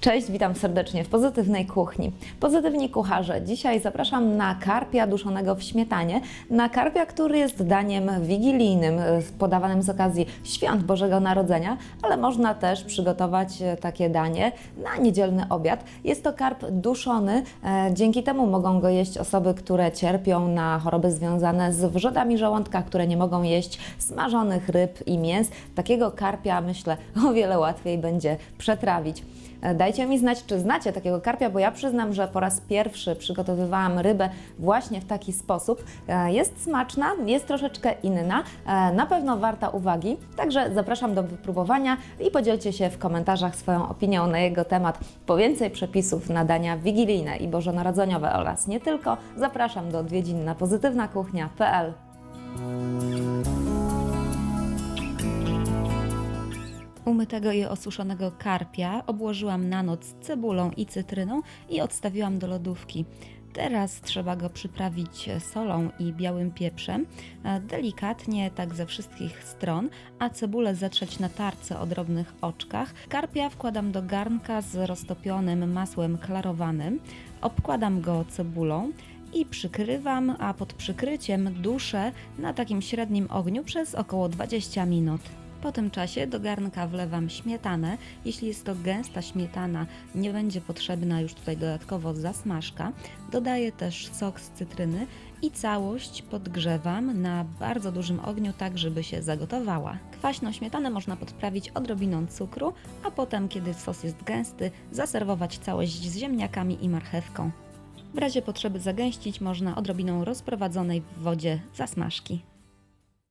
Cześć, witam serdecznie w Pozytywnej Kuchni. Pozytywni kucharze, dzisiaj zapraszam na karpia duszonego w śmietanie, na karpia, który jest daniem wigilijnym, e, podawanym z okazji świąt Bożego Narodzenia, ale można też przygotować e, takie danie na niedzielny obiad. Jest to karp duszony, e, dzięki temu mogą go jeść osoby, które cierpią na choroby związane z wrzodami żołądka, które nie mogą jeść smażonych ryb i mięs. Takiego karpia, myślę, o wiele łatwiej będzie przetrawić. E, Dajcie mi znać, czy znacie takiego karpia, bo ja przyznam, że po raz pierwszy przygotowywałam rybę właśnie w taki sposób. E, Jest smaczna, jest troszeczkę inna, e, na pewno warta uwagi, także zapraszam do wypróbowania i podzielcie się w komentarzach swoją opinią na jego temat. Po więcej przepisów na dania wigilijne i bożonarodzeniowe oraz nie tylko, zapraszam do odwiedzin na pozytywnakuchnia.pl. Umytego i osuszonego karpia obłożyłam na noc cebulą i cytryną i odstawiłam do lodówki. Teraz trzeba go przyprawić solą i białym pieprzem, e, delikatnie tak ze wszystkich stron, a cebulę zetrzeć na tarce o drobnych oczkach. Karpia wkładam do garnka z roztopionym masłem klarowanym, obkładam go cebulą i przykrywam, a pod przykryciem duszę na takim średnim ogniu przez około 20 minut. Po tym czasie do garnka wlewam śmietanę. Jeśli jest to gęsta śmietana, nie będzie potrzebna już tutaj dodatkowo zasmażka. Dodaję też sok z cytryny i całość podgrzewam na bardzo dużym ogniu, tak żeby się zagotowała. Kwaśną śmietanę można podprawić odrobiną cukru, a potem, kiedy sos jest gęsty, zaserwować całość z ziemniakami i marchewką. W razie potrzeby zagęścić można odrobiną rozprowadzonej w wodzie zasmażki.